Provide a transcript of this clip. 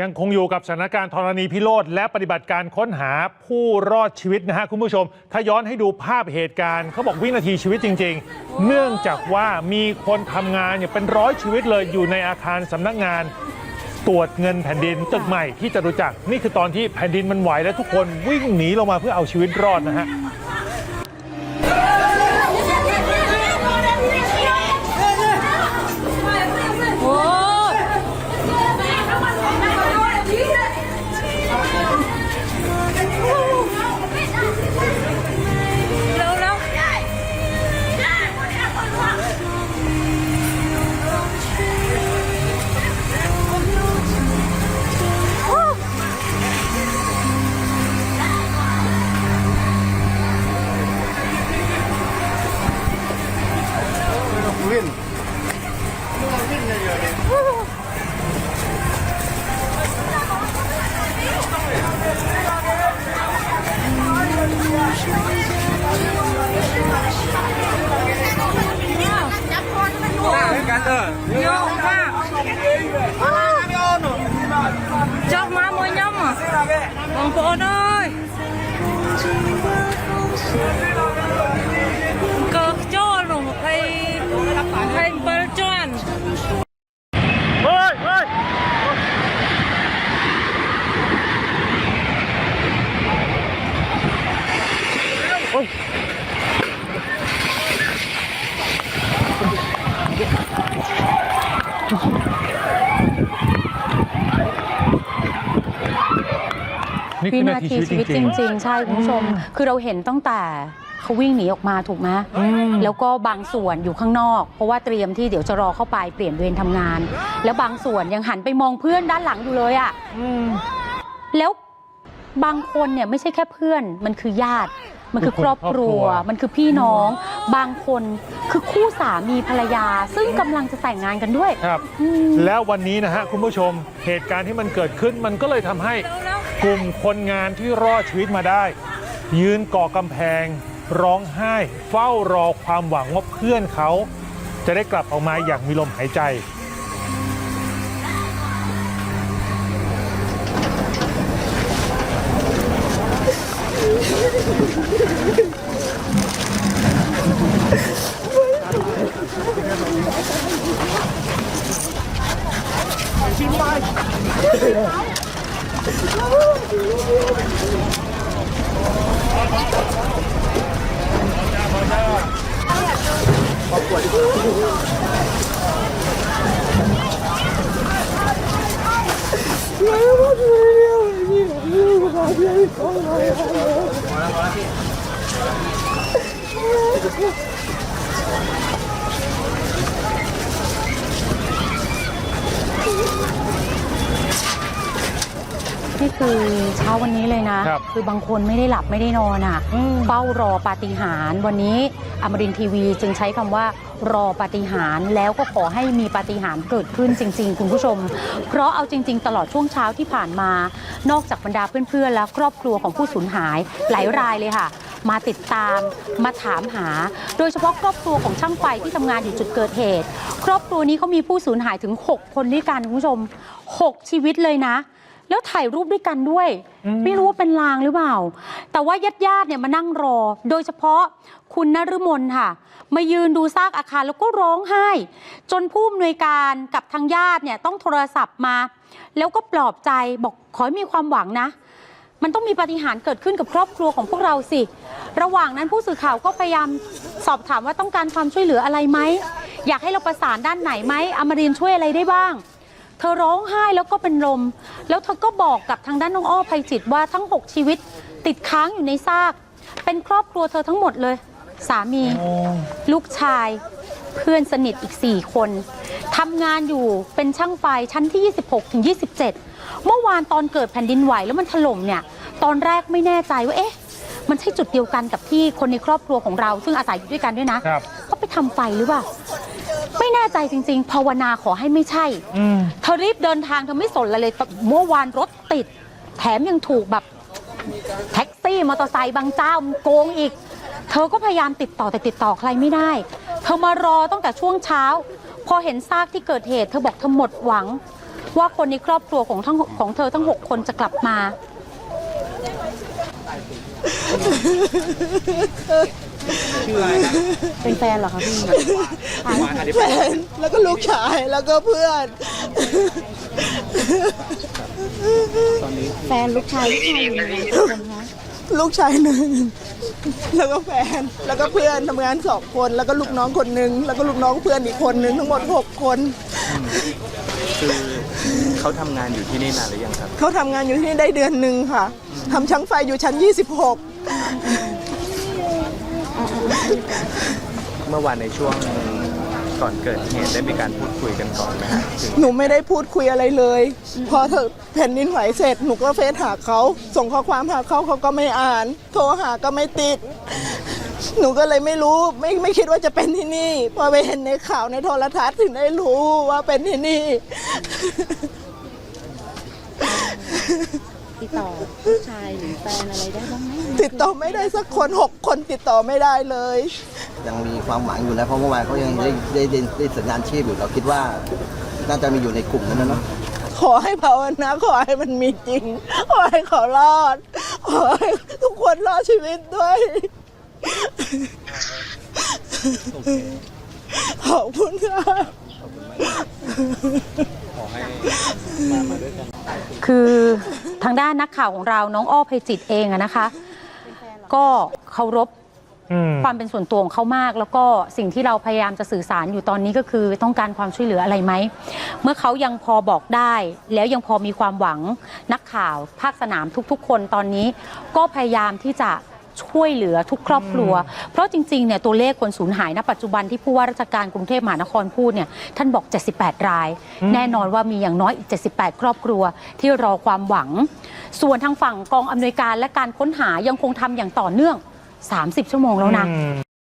ยังคงอยู่กับสถานการณ์ธรณีพิโรธและปฏิบัติการค้นหาผู้รอดชีวิตนะฮะคุณผู้ชม ถ้าย้อนให้ดูภาพเหตุการณ์เขาบอกวินาทีชีวิตจริง ๆ เนื่องจากว่ามีคนทำงานเนี่ยเป็นร้อยชีวิตเลยอยู่ในอาคารสำนักงานตรวจเงินแผ่นดินตึกใหม่ที่จตุจักรนี่คือตอนที่แผ่นดินมันไหวและทุกคนวิ่งหนีลงมาเพื่อเอาชีวิตรอดนะฮะ กันเออโยก นี่วิคือนานาทีทีชีชีวิวิตตจจริง ริง ๆ ใช่คุณผู้ชม คือเราเห็นตั้งแต่เขาวิ่งหนีออกมาถูกไหมแล้วก็บางส่วนอยู่ข้างนอก เพราะว่าเตรียมที่เดี๋ยวจะรอเข้าไปเปลี่ยนเวรทำงาน แล้วบางส่วนยังหันไปมองเพื่อนด้านหลังอยู่เลยอะ่ะแล้วบางคนเนี่ยไม่ใช่แค่เพื่อน มันคือญาติ มันคือครอบครัว มันคือพี่น้อง บางคนคือคู่สามีภรรยา ซึ่งกำลังจะแต่งงานกันด้วยๆครับ อืม แล้ววันนี้นะฮะคุณผู้ชมเหตุการณ์ที่มันเกิดขึ้นมันก็เลยทำให้เร็วกลุ่มคนงานที่รอดชีวิตมาได้ ยืนก่อกำแพง ร้องไห้ เฝ้ารอความหวังว่าเพื่อนเขา จะได้กลับออกมาอย่างมีลมหายใจ นี่คือเช้าวันนี้เลยนะ ครับอบางคนไม่ได้หลับไม่ได้นอนอะ เฝ้ารอปาฏิหาริย์วันนี้อมรินทร์ทีวีจึงใช้คำว่า รอปาฏิหาริแล้วก็ขอให้มีปาฏิหาริเกิดขึ้นจริง ๆ คุณผู้ชม เพราะเอาจริง ๆ ตลอดช่วงเช้าที่ผ่านมา นอกจากบรรดาเพื่อนๆและครอบครัวของผู้สูญหายหลายรายเลยค่ะ มาติดตามมาถามหา โดยเฉพาะครอบครัวของช่างไฟที่ทำงานอยู่จุดเกิดเหตุ ครอบครัวนี้เขามีผู้สูญหายถึง 6 คนด้วยกันคุณผู้ชม 6 ชีวิตเลยนะ แล้วถ่ายรูปด้วยกันด้วย ไม่รู้ว่าเป็นลางหรือเปล่า แต่ว่าญาติญาติๆเนี่ยมานั่งรอ โดยเฉพาะคุณนฤมลค่ะ มายืนดูซากอาคารแล้วก็ร้องไห้ จนผู้อำนวยการกับทางญาติเนี่ยต้องโทรศัพท์มา แล้วก็ปลอบใจบอกขอให้มีความหวังนะ มันต้องมีปาฏิหาริย์เกิดขึ้นกับครอบครัวของพวกเราสิ ระหว่างนั้นผู้สื่อข่าวก็พยายามสอบถามว่าต้องการความช่วยเหลืออะไรไหมอยากให้เราประสานด้านไหนไหมอมรินทร์ช่วยอะไรได้บ้าง เธอร้องไห้แล้วก็เป็นลม แล้วเธอก็บอกกับทางด้านน้องอ้อภัยจิตว่าทั้ง 6 ชีวิตติดค้างอยู่ในซาก เป็นครอบครัวเธอทั้งหมดเลย สามี ลูกชาย เพื่อนสนิทอีก 4 คนทำงานอยู่เป็นช่างไฟชั้นที่ 26ถึง27 เมื่อวานตอนเกิดแผ่นดินไหวแล้วมันถล่มเนี่ย ตอนแรกไม่แน่ใจว่าเอ๊ะมันใช่จุดเดียวกันกับที่คนในครอบครัวของเรา ซึ่งอาศัยอยู่ด้วยกันด้วยนะครับเขาไปทำไฟหรือเปล่า ไม่แน่ใจจริง ๆ ภาวนาขอให้ไม่ใช่อืมเธอรีบเดินทางเธอไม่สนอะไรเลยเมื่อวานรถติด แถมยังถูกแบบแท็กซี่มอเตอร์ไซค์บางเจ้ามันโกงอีก เธอก็พยายามติดต่อแต่ติดต่อใครไม่ได้ เธอมารอตั้งแต่ช่วงเช้า พอเห็นซากที่เกิดเหตุ เธอบอกเธอหมดหวัง ว่าคนในครอบครัวของทั้งของเธอทั้ง6คนจะกลับมา ชื่ออะไรนะเป็นแฟนเหรอคะพี่แฟนแล้วก็ลูกชายแล้วก็เพื่อนแฟนลูกชายลูกชายอยู่ไหนคนคะลูกชายหนึ่งแล้วก็แฟนแล้วก็เพื่อนทำงานสองคนแล้วก็ลูกน้องคนหนึ่งแล้วก็ลูกน้องเพื่อนอีกคนหนึ่งทั้งหมดหกคน คือเขาทำงานอยู่ที่นี่นานหรือยังครับ เขาทำงานอยู่ที่นี่ได้เดือนหนึ่งค่ะทำช่างไฟอยู่ชั้น 26 เมื่อวานในช่วงก่อนเกิดเหตุได้มีการพูดคุยกันก่อนไหมฮะถึงหนูไม่ได้พูดคุยอะไรเลย พอเธอแผ่นดินไหวเสร็จหนูก็เฟซหาเขา ส่งข้อความหาเขาเขาก็ไม่อ่าน โทรหาก็ไม่ติด หนูก็เลยไม่รู้ไม่ไม่คิดว่าจะเป็นที่นี่ พอไปเห็นในข่าวในโทรทัศน์ถึงได้รู้ว่าเป็นที่นี่ ติดต่อลูกชายหรือแฟนอะไรได้บ้างไหมติดต่อไม่ได้สักคนหกคนติดต่อไม่ได้เลย ยังมีความหวังอยู่นะเพราะเมื่อวานเขายังได้ได้ได้ได้สัญญาณชีพอยู่เราคิดว่า น่าจะมีอยู่ในกลุ่มนั้นนะเนาะขอให้ภาวนาขอให้มันมีจริง ขอให้เขารอด ขอให้ทุกคนรอดชีวิตด้วย ขอบคุณค่ะคือทางด้านนักข่าวของเราน้องอ้อภัยจิตเองอะนะคะ ก็เคารพอืมความเป็นส่วนตัวของเขามาก แล้วก็สิ่งที่เราพยายามจะสื่อสารอยู่ตอนนี้ก็คือต้องการความช่วยเหลืออะไรไหม เมื่อเขายังพอบอกได้ แล้วยังพอมีความหวังนักข่าวภาคสนามทุกๆ คนตอนนี้ ก็พยายามที่จะ ช่วยเหลือทุกครอบครัว เพราะจริงๆเนี่ยตัวเลขคนสูญหายณปัจจุบันที่ผู้ว่าราชการกรุงเทพมหานครพูดเนี่ยท่านบอก 78 ราย แน่นอนว่ามีอย่างน้อยอีก 78 ครอบครัวที่รอความหวัง ส่วนทางฝั่งกองอำนวยการและการค้นหายังคงทำอย่างต่อเนื่อง 30 ชั่วโมงแล้วนะอืม